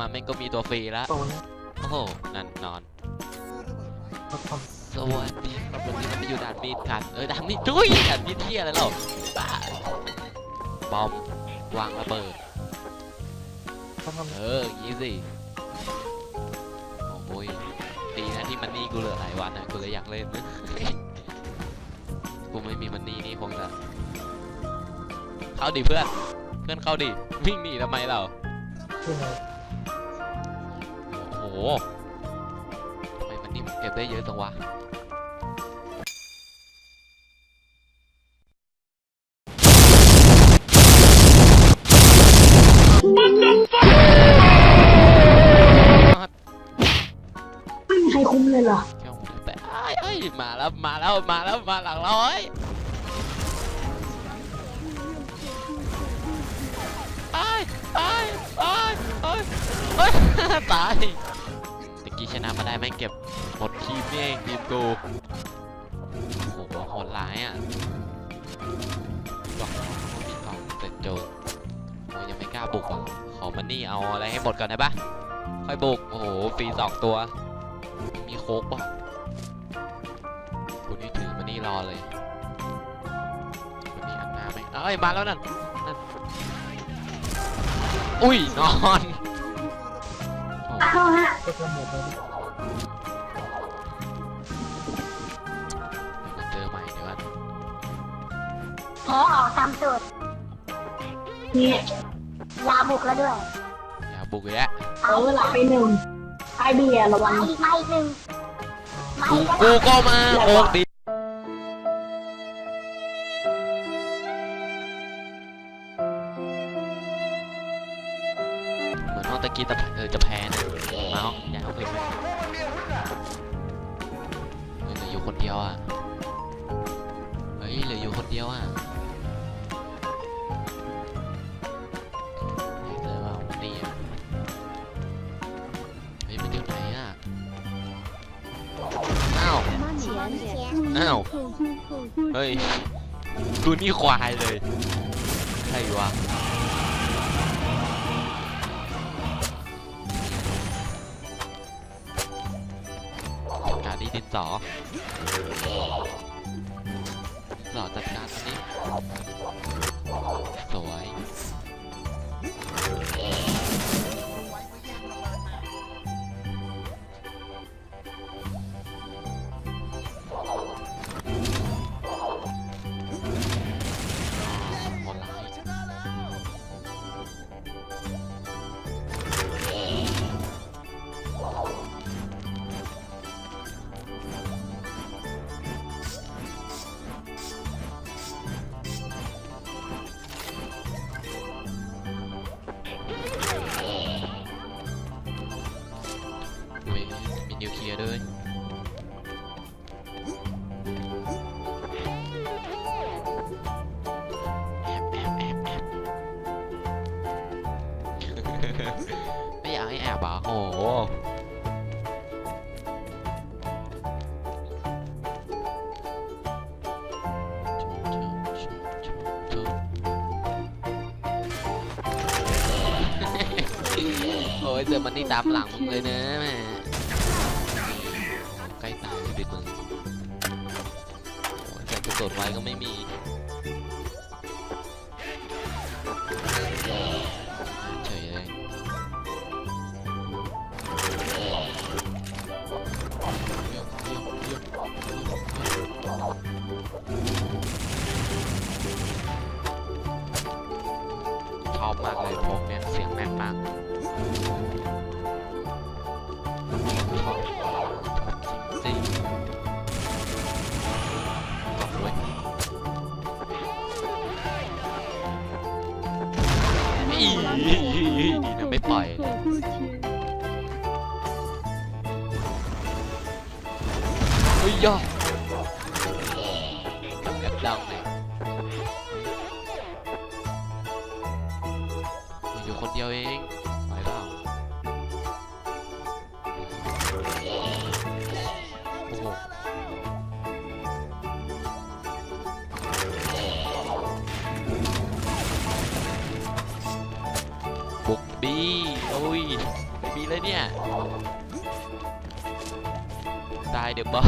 มาแม่งก็มีตัวฟรีแล้วโตนะโอ้โห นั่นนอน สวัสดีครับวันนี้เราไปอยู่ด่านมีดกัน เออด่านมีดดุ้ยด่านมีดเที่ยอะไรหรอบ้าบอมวางระเบิดเขาทำเอออย่างงี้สิ โอ้ยดีนะที่มันนี่กูเหลือหลายวันนะกูเลยอยากเล่นนะกูไม่มีมันนี่นี่คงจะเข้าดิเพื่อน เพื่อนเข้าดิวิ่งหนีทำไมเราที่ไหน หทำไมมันนี่มันเก็บได้เยอะจังวะไม่มีใครคุ้มเลยเหรอเจ้าแต่ไอ้ไอ้ยมาแล้วมาแล้วมาแล้วมาหลังเราเอ้ยไอ้ไอ้ไอ้ไอ้ไอ้ยตายตะกี้ ชนะมาได้แม่เก็บหมดทีมนี่เองทีมกูโอ้โหโหดร้ายอะบอกมีกองเสร็จโจรโอ้ยังไม่กล้าบุกอะขอมันนี่เอาอะไรให้หมดก่อนได้ปะค่อยบุกโอ้โหฟรีสองตัว มีโคกป่ะคุณนี่ถือมันนี่รอเลยมันนี่อันหน้าไหมเอ้ยมาแล้วนั่นนั่นอุ้ยนอน เข้าฮะก็จะหมดเลยเจอใหม่เดี๋ยวก่อนแพ้ออกตามสูตรนี่ลาบุกแล้วด้วยอย่าบุกอีกแล้วเอาเวลาไปหนึ่งไอเบียระวังอีกไม่หนึ่งไม่กูก็กูก็มาโค้กดี เหมือนว่าตะกี้ตะเออจะแพ้นะเมาส์อย่าเอาเพลงไปเฮ้ยเหลืออยู่คนเดียวอะ เฮ้ยเหลืออยู่คนเดียวอะไหนเจอว่ามันนี่อะเฮ้ยมันอยู่ไหนอะ อ้าว อ้าว เฮ้ยกูนี่ควายเลยใช่วะ สอหล่อจัดการ นิวเคลียร์ด้วยแอบแอบแอบไม่อยากให้แอบอะโอ้โหโอ้ยเจอมันนี่ตามหลังมึงเลยนะแม่ ใกล้ตายเลยดิมึงโอ้ยแต่กระโดดไว้ก็ไม่มีเฉยเลยชอบมากเลยพ อีดีนะไม่ปล่อยเฮ้ยย่อทำแบบดังเลยอยู่คนเดียวเอง บุกบีโอ้ยบีเลยเนี่ย ตายเดี๋ยวบอ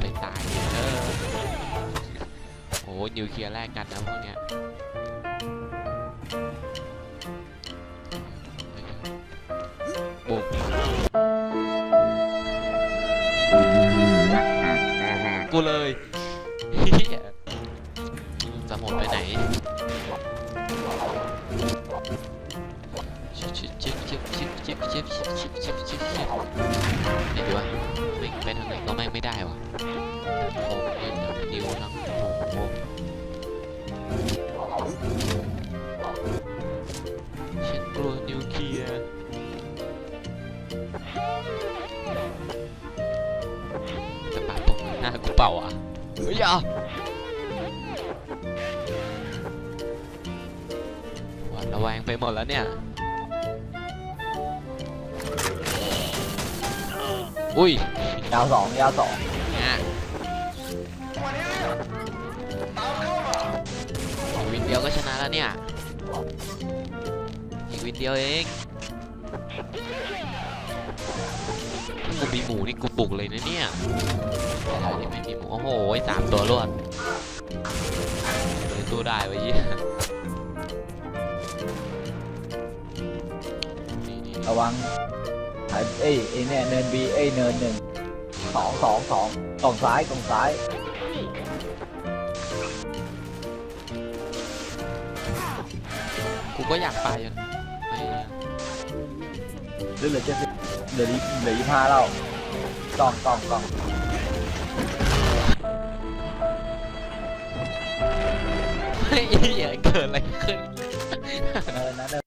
ไปตายเออโอ้นิวเคลียร์แรกกันนะพวกเนี้ยบุกกูเลย ชิบชิบชิบชิบชิบชิบชิบชิบชิบชิบชิบชิบไหนดีวะไม่งไปทางไหนก็แม่ไม่ได้วะโอ้โหเล่นทั้งนิวทั้งโอ้ฉันกลัวนิวเคลียร์จะปาตรงหน้ากูเปล่าอะเฮ้ยอะ แวงไปหมดแล้วเนี่ย อุ้ยยาวสองยาวสองเนี่ยอีกวินเดียวก็ชนะแล้วเนี่ย อีกวินเดียวเองถ้ากูมีหมูนี่กูบุกเลยนะเนี่ยแต่เรายังไม่มีหมู โอ้โหสามตัวรวดเลยตู้ได้วะเยี่ ระวังหายเอ้ยไอ้เนี่ยเนินบีเอ้ยเนินหนึ่งสองสองสองกล่องซ้ายกล่องซ้ายกูก็อยากไปอยู่นะไม่หรือเหลือเจ็ดสิบเหลือยี่เหลือยี่ห้าแล้วกล่องกล่องกล่องเฮ้ยเหี้ยเกิดอะไรขึ้น เนินนะเนิน